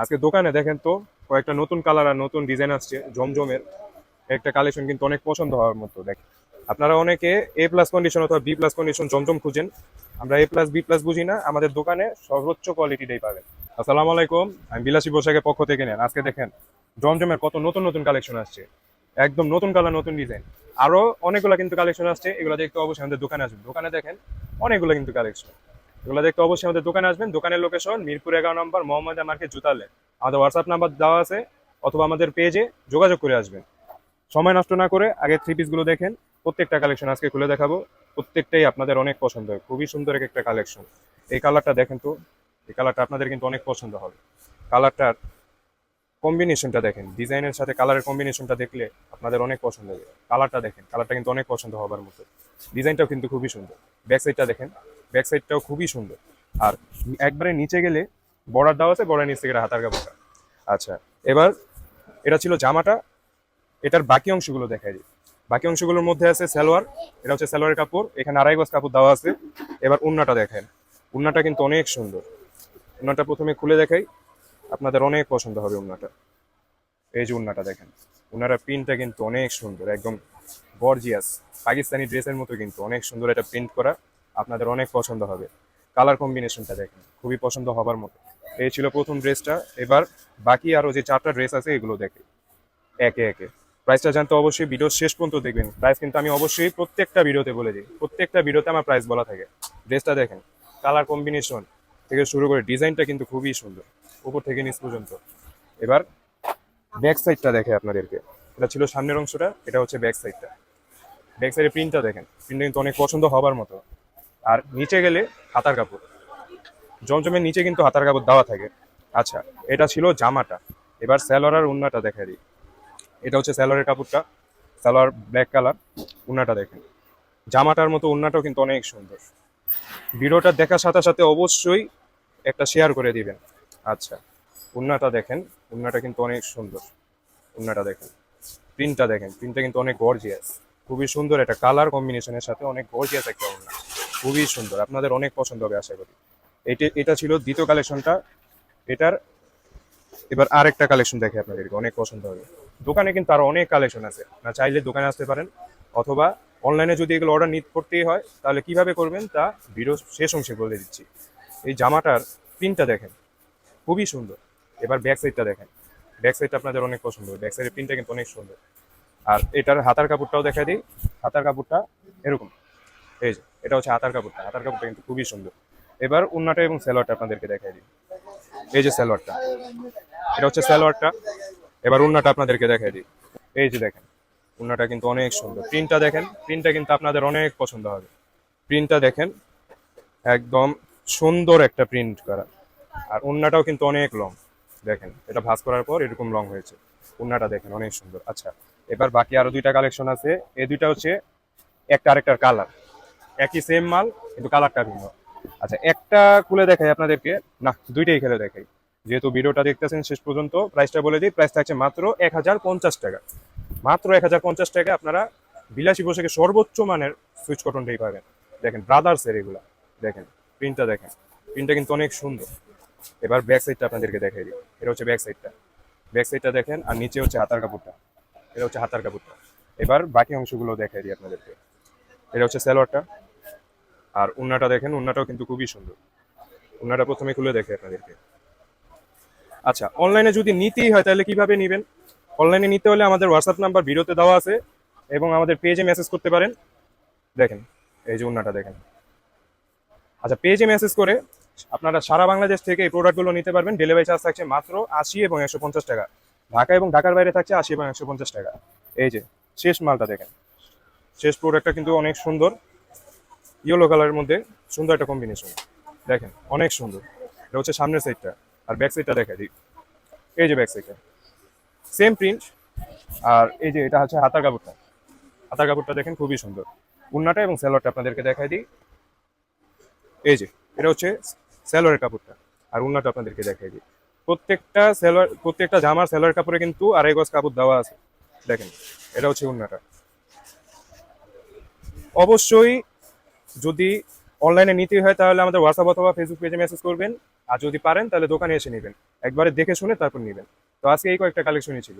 আজকে দোকানে দেখেন তো, কয়েকটা নতুন কালার আর নতুন ডিজাইন আসছে, জমজমের। একটা কালেকশন কিন্তু অনেক পছন্দ হওয়ার মতো, দেখেন। আপনারা অনেকে এ প্লাস কন্ডিশন অথবা বি প্লাস কন্ডিশন জমজম খুঁজেন। আমরা এ প্লাস বি প্লাস বুঝি না, আমাদের দোকানে সর্বোচ্চ কোয়ালিটিটাই পাবেন। আসসালামু আলাইকুম, আমি বিলাসী বৈশাখের পক্ষ থেকে নেন। আজকে দেখেন, জমজমের কত নতুন নতুন কালেকশন আসছে। একদম নতুন কালার নতুন ডিজাইন আরও অনেকগুলো কিন্তু কালেকশন আসছে, এগুলো দেখতে অবশ্যই আমাদের দোকানে আসবেন। দোকানে দেখেন অনেকগুলো কিন্তু কালেকশন এগুলো দেখতে অবশ্যই আমাদের দোকানে আসবেন। দোকানের লোকেশন মিরপুর এগারো নম্বর, মোহাম্মদ মার্কেট, জুতালে। আমাদের হোয়াটসঅ্যাপ নাম্বার দেওয়া আছে, অথবা আমাদের পেজে যোগাযোগ করে আসবেন। সময় নষ্ট না করে আগে থ্রি পিসগুলো দেখেন। প্রত্যেকটা কালেকশন আজকে খুলে দেখাবো। প্রত্যেকটাই আপনাদের অনেক পছন্দ হয়। খুবই সুন্দর এক একটা কালেকশন এই কালারটা দেখেন তো, এই কালারটা আপনাদের কিন্তু অনেক পছন্দ হবে। কালারটার কম্বিনেশনটা দেখেন। ডিজাইনের সাথে কালারের কম্বিনেশনটা দেখলে আপনাদের অনেক পছন্দ হবে। কালারটা দেখেন। কালারটা কিন্তু অনেক পছন্দ হবার মতো। ডিজাইনটাও কিন্তু খুবই সুন্দর। ব্যাক সাইডটা দেখেন। ব্যাক সাইডটাও খুবই সুন্দর। আর একবারে নিচে গেলে বর্ডার দেওয়া আছে বর্ডার নিচ থেকে হাতার কাপড়টা। আচ্ছা এবার এটা ছিল জামাটা, এটার বাকি অংশগুলো দেখাই দিই। বাকি অংশগুলোর মধ্যে আছে সালোয়ার, এটা হচ্ছে সালোয়ারের কাপড়, এখানে আড়াই গজ কাপড় দেওয়া আছে। এবার উন্নাটা দেখেন, উন্নাটা কিন্তু অনেক সুন্দর। উন্নাটা প্রথমে খুলে দেখাই, আপনাদের অনেক পছন্দ হবে উন্নাটা। এই যে উন্নাটা দেখেন উন্নাটা প্রিন্টটা কিন্তু অনেক সুন্দর, একদম গর্জিয়াস। পাকিস্তানি ড্রেসের মতো কিন্তু অনেক সুন্দর এটা প্রিন্ট করা। আপনাদের অনেক পছন্দ হবে। কালার কম্বিনেশনটা দেখেন, খুবই পছন্দ হবার মতো। এই ছিল প্রথম ড্রেসটা। এবার বাকি আরও যে চারটা ড্রেস আছে, এগুলো দেখে একে একে। প্রাইসটা জানতে অবশ্যই ভিডিও শেষ পর্যন্ত দেখবেন। প্রাইস কিন্তু আমি অবশ্যই প্রত্যেকটা ভিডিওতে বলে দিই। প্রত্যেকটা ভিডিওতে আমার প্রাইস বলা থাকে। ড্রেসটা দেখেন কালার কম্বিনেশন থেকে শুরু করে ডিজাইনটা কিন্তু খুবই সুন্দর। উপর থেকে নিচ পর্যন্ত। এবার ব্যাক সাইডটা দেখে আপনাদেরকে। এটা ছিল সামনের অংশটা, এটা হচ্ছে ব্যাক সাইডটা ব্যাক সাইডের প্রিন্টটা দেখেন। প্রিন্টটা কিন্তু অনেক পছন্দ হবার মতো। আর নিচে গেলে হাতার কাপড়। জমজমের নিচে কিন্তু হাতার কাপড় দেওয়া থাকে। আচ্ছা এটা ছিল জামাটা। এবার স্যালোয়ার উন্নাটা দেখা দিই। এটা হচ্ছে স্যালোয়ারের কাপড়টা। স্যালোয়ার ব্ল্যাক কালার, উন্নাটা দেখেন। জামাটার মতো উন্নাটাও কিন্তু অনেক সুন্দর। ভিডিওটা দেখার সাথে সাথে অবশ্যই একটা শেয়ার করে দিবেন। আচ্ছা উন্নাটা দেখেন। উন্নাটা কিন্তু অনেক সুন্দর। উন্নাটা দেখেন। প্রিন্টটা দেখেন। প্রিন্টটা কিন্তু অনেক গর্জিয়াস খুবই সুন্দর একটা কালার কম্বিনেশনের সাথে অনেক গর্জিয়াস একটা উন্না। খুবই সুন্দর। আপনাদের অনেক পছন্দ হবে, আশা করি। এটা এটা ছিল দ্বিতীয় কালেকশনটা এটার এবার আরেকটা কালেকশন দেখে আপনাদেরকে, অনেক পছন্দ হবে। দোকানে কিন্তু আরও অনেক কালেকশন আছে। না চাইলে দোকানে আসতে পারেন, অথবা অনলাইনে যদি এগুলো অর্ডার নিতে করতেই হয়, তাহলে কীভাবে করবেন তা ভিডিও শেষ অংশে বলে দিচ্ছি। এই জামাটার প্রিন্টটা দেখেন, খুবই সুন্দর। এবার ব্যাক সাইডটা দেখেন। ব্যাক সাইডটা আপনাদের অনেক পছন্দ হবে। ব্যাক সাইডের প্রিন্টটা কিন্তু অনেক সুন্দর। আর এটার হাতার কাপড়টাও দেখা দিই। হাতার কাপড়টা এরকম। এই যে এটা হচ্ছে হাতার কাপড়টা। হাতার কাপড়টা কিন্তু খুবই সুন্দর। এবার উন্নাটা এবং সালোয়ারটা আপনাদেরকে দেখাই দিই। এই যে সালোয়ারটা, এটা হচ্ছে সালোয়ারটা। এবার উন্নাটা আপনাদেরকে দেখাই দিই। এই যে দেখেন, উন্নাটা কিন্তু অনেক সুন্দর। প্রিন্টটা দেখেন, প্রিন্টটা কিন্তু আপনাদের অনেক পছন্দ হবে। প্রিন্টটা দেখেন, একদম সুন্দর একটা প্রিন্ট করা। আর উন্নাটাও কিন্তু অনেক লং। দেখেন, এটা ভাঁজ করার পর এরকম লং হয়েছে। উন্নাটা দেখেন, অনেক সুন্দর। আচ্ছা এবার বাকি আরও দুইটা কালেকশন আছে। এই দুইটা হচ্ছে একটা আরেকটার কালার। একই সেম মাল, কিন্তু কালারটা ভিন্ন। আচ্ছা একটা খুলে দেখাই আপনাদেরকে। না, দুইটাই খেলে দেখাই। যেহেতু ভিডিওটা দেখতেছেন শেষ পর্যন্ত প্রাইসটা বলে দিই প্রাইস থাকছে মাত্র এক হাজার পঞ্চাশ টাকা। মাত্র এক হাজার পঞ্চাশ টাকা আপনারা বিলাসী পোশাকে সর্বোচ্চ মানের সুইচ কটনটাই পাবেন। দেখেন ব্রাদার্সের এগুলা। দেখেন প্রিন্টটা দেখেন। প্রিন্টটা কিন্তু অনেক সুন্দর। এবার ব্যাক সাইডটা আপনাদেরকে দেখাই দিই। এটা হচ্ছে ব্যাক সাইডটা ব্যাক সাইডটা দেখেন, আর নিচে হচ্ছে হাতার কাপড়টা। এটা হচ্ছে হাতার কাপড়টা। এবার বাকি অংশগুলো দেখাই দিই আপনাদেরকে। এটা হচ্ছে সালোয়ারটা। আর উন্নাটা দেখেন, উন্নাটাও কিন্তু খুবই সুন্দর। উন্নাটা প্রথমে খুলে দেখে আপনাদেরকে। আচ্ছা অনলাইনে যদি নিতেই হয়, তাহলে কীভাবে নেবেন? অনলাইনে নিতে হলে আমাদের হোয়াটসঅ্যাপ নাম্বার ভিডিওতে দেওয়া আছে এবং আমাদের পেজে মেসেজ করতে পারেন। দেখেন, এই যে উন্নাটা দেখেন। আচ্ছা পেজে মেসেজ করে আপনারা সারা বাংলাদেশ থেকে এই প্রোডাক্টগুলো নিতে পারবেন। ডেলিভারি চার্জ থাকছে মাত্র আশি এবং একশো পঞ্চাশ টাকা। ঢাকা এবং ঢাকার বাইরে থাকছে আশি এবং একশো পঞ্চাশ টাকা। এই যে, শেষ মালটা দেখেন। শেষ প্রোডাক্টটা কিন্তু অনেক সুন্দর। ইয়েলো কালারের মধ্যে সুন্দর একটা কম্বিনেশন দেখেন, অনেক সুন্দর। এটা হচ্ছে সামনের সাইডটা আর ব্যাক সাইডটা দেখা দিই। এই যে ব্যাক সাইডটা সেম প্রিন্ট আর এই যে এটা হচ্ছে হাতার কাপড়টা। হাতার কাপড়টা দেখেন খুবই সুন্দর। উন্নাটা এবং স্যালোয়ারটা আপনাদেরকে দেখাই দিই। এই যে, এটা হচ্ছে স্যালোয়ারের কাপড়টা, আর উন্নাটা আপনাদেরকে দেখাই দিই। প্রত্যেকটা স্যালোয়ার প্রত্যেকটা জামার স্যালোয়ার কাপড়ে কিন্তু আড়াই গজ কাপড় দেওয়া আছে। দেখেন, এটা হচ্ছে উন্নাটা। অবশ্যই যদি অনলাইনে নিতে হয়, তাহলে আমাদের হোয়াটসঅ্যাপ অথবা ফেসবুক পেজে মেসেজ করবেন। আর যদি পারেন, তাহলে দোকানে এসে নেবেন। একবারে দেখে শুনে তারপর নেবেন। তো আজকে এই কয়েকটা কালেকশনই ছিল।